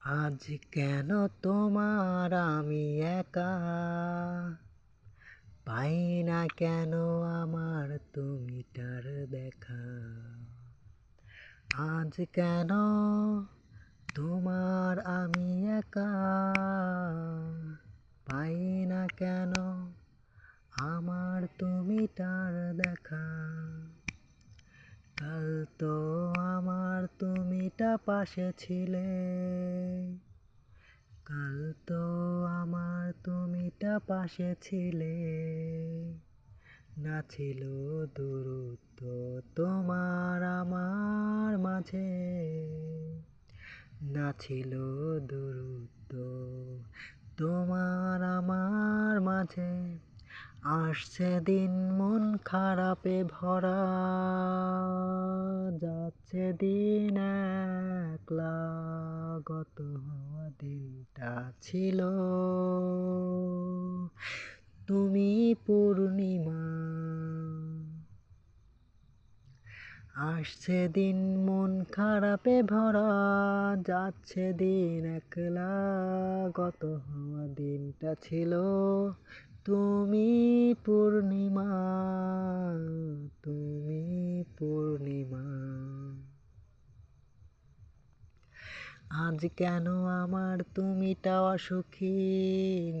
আজ কেন তোমার আমি একা? পাই না কেন আমার তুমিটার দেখা? আজ কেন তোমার আমি একা? পাই না কেন আমার তুমিটার দেখা? কাল তো তুমিটা পাশে ছিলে। কাল তো আমার তুমিটা পাশে ছিলে। না ছিল দূরত্ব তোমার আমার মাঝে। না ছিল দূরত্ব তোমার আমার মাঝে। আসছে দিন মন খারাপে ভরা, যাচ্ছে দিন একলা, গত হওয়া দিনটা ছিল। তুমি পূর্ণিমা। আসছে দিন মন খারাপে ভরা, যাচ্ছে দিন একলা, গত হওয়া দিনটা ছিল। তুমি পূর্ণিমা তুমি পূর্ণিমা। আজ কেন আমার তুমিটা অসুখী?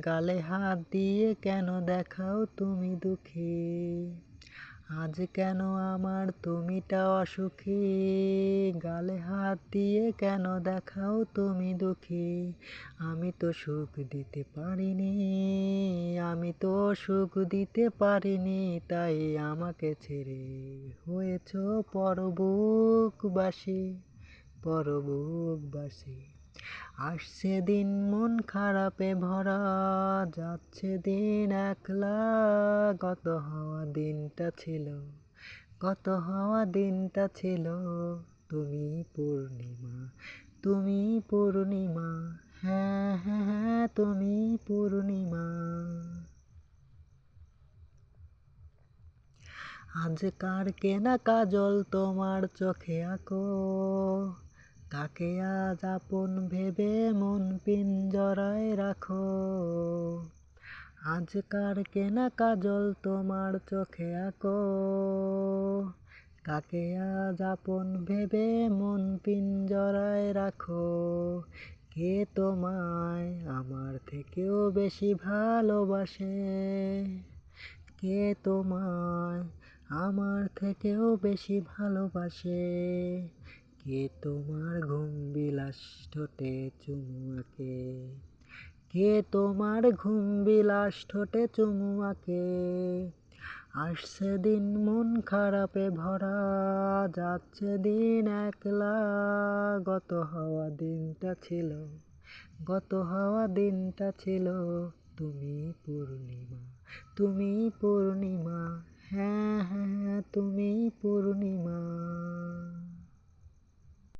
গালে হাত দিয়ে কেন দেখাও তুমি দুঃখী? আজ কেন আমার তুমিটা অসুখী? গালে হাত দিয়ে কেন দেখাও তুমি দুঃখী? আমি তো সুখ দিতে পারিনি, আমি তো সুখ দিতে পারিনি, তাই আমাকে ছেড়ে হয়েছ পরবুকবাসী পরবুকবাসী। আসছে দিন মন খারাপে ভরা যাচ্ছে দিন একলা। গত হওয়া দিনটা ছিল, গত হওয়া দিনটা ছিল। তুমি পূর্ণিমা তুমি পূর্ণিমা হ্যাঁ হ্যাঁ হ্যাঁ তুমি পূর্ণিমা। আজ কার কেনা কাজল তোমার চোখে আঁকো? কাকে আজ আপন ভেবে মন পিঞ্জরায় রাখো। আজকার কেনা কাজল তোমার চোখে আঁকো। কাকে আজ আপন ভেবে মন পিঞ্জরায় রাখো। কে তোমায় আমার থেকেও বেশি ভালোবাসে? কে তোমায় আমার থেকেও বেশি ভালোবাসে? কে তোমার ঘুম বিলাস ঠোঁটে চুমু আঁকে কে তোমার ঘুম বিলাস ঠোঁটে চুমু আঁকে আসছে দিন মন খারাপে ভরা যাচ্ছে দিন একলা। গত হওয়া দিনটা ছিল, গত হওয়া দিনটা ছিল। তুমি পূর্ণিমা তুমি পূর্ণিমা হ্যাঁ হ্যাঁ তুমি পূর্ণিমা।